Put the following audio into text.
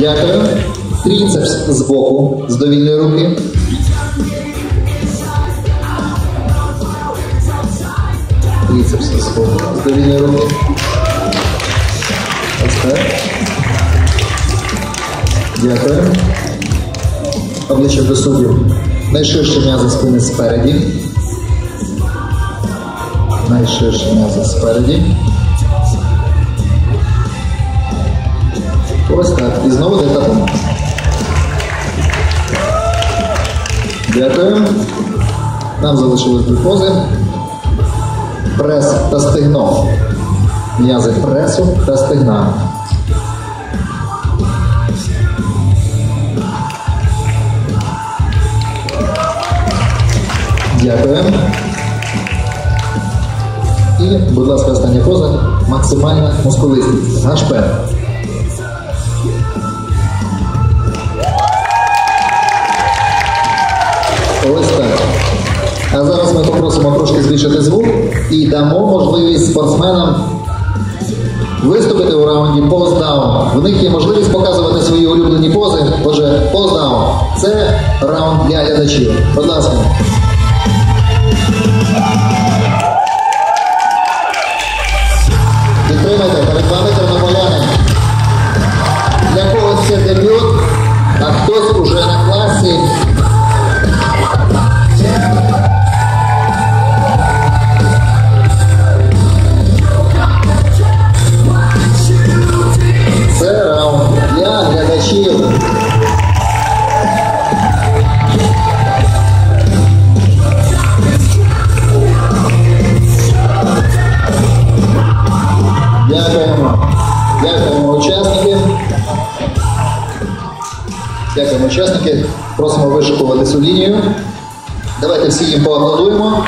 Дякую. Тріцепс з боку, з довільної руки. Тріцепс з боку, з довільної руки. Ось так. Дякую. Обличчя до суддів. Найширші м'язи спини спереді. Найширші м'язи спереді. І знову дельтаплан. Дякую. Нам залишилось дві пози. Прес та стегно. М'язи пресу та стегна. Дякую. І, будь ласка, остання поза. Максимальна мускулистість. Гашпен. Ось так. А зараз ми попросимо трошки збільшити звук і дамо можливість спортсменам виступити у раунді постдаун. В них є можливість показувати свої улюблені пози. Отже, постдаун – це раунд для глядачів. Будь ласка. а хтось уже на класі. Це раунд для глядачів. Дякуємо. Дякуємо учасники. Дякуємо учасники. Просимо вишикувати цю лінію. Давайте всі їм поаплодуємо.